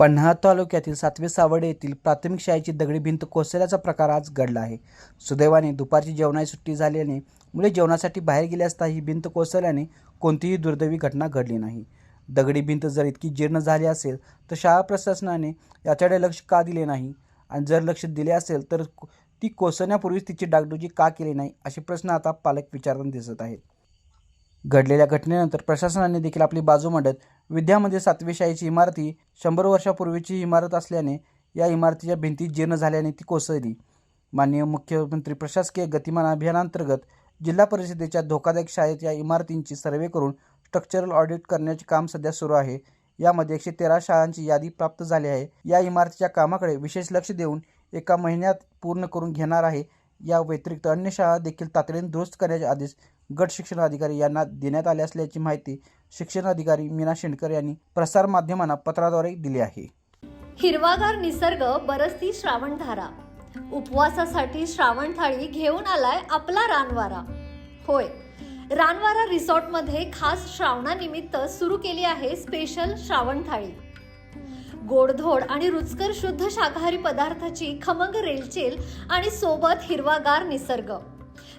पन्हाळा तालुक्यातील सातवे सावडे येथील प्राथमिक शाळेची दगडी भिंत कोसळल्याचा प्रकार आज घडला आहे. सुदैवाने दुपारची जेवणाची सुट्टी झाल्याने मुले जेवणासाठी बाहेर गेले असता ही भिंत कोसळल्याने कोणतीही दुर्दैवी घटना घडली नाही. दगडी भिंत जर इतकी जीर्ण झाली असेल तर शाळा प्रशासनाने याच्याकडे लक्ष का दिले नाही? आणि जर लक्ष दिले असेल तर ती कोसळण्यापूर्वीच तिची डागडुजी का केली नाही? असे प्रश्न आता पालक विचारताना दिसत आहेत. घडलेल्या घटनेनंतर प्रशासनाने देखील आपली बाजू मांडत विद्यामध्ये सातवी शाळेची इमारत ही शंभर वर्षापूर्वीची इमारत असल्याने या इमारतीच्या भिंती जीर्ण झाल्याने ती कोसळली. माननीय मुख्यमंत्री प्रशासकीय गतिमान अभियानांतर्गत जिल्हा परिषदेच्या धोकादायक शाळेत या इमारतींची सर्वे करून स्ट्रक्चरल ऑडिट करण्याचे काम सध्या सुरू आहे. यामध्ये एकशे तेरा शाळांची यादी प्राप्त झाली आहे. या इमारतीच्या कामाकडे विशेष लक्ष देऊन एका महिन्यात पूर्ण करून घेणार आहे. या व्यतिरिक्त अन्य शाळा देखील तातडीने दुरुस्त करण्याचे आदेश गट शिक्षण अधिकारी यांना देण्यात आले असल्याची माहिती शिक्षण अधिकारी मीना शेंडकर यांनी प्रसारमाध्यमांना पत्राद्वारे दिली आहे. हिरवागार निसर्ग बरसती श्रावणधारा. उपवासासाठी श्रावण थाळी घेऊन आलाय आपला रानवारा. होय रानवारा रिसॉर्टमध्ये खास श्रावणानिमित्त सुरू केली आहे स्पेशल श्रावण थाळी. गोडधोड आणि रुचकर शुद्ध शाकाहारी पदार्थाची खमंग रेलचेल आणि सोबत हिरवागार निसर्ग.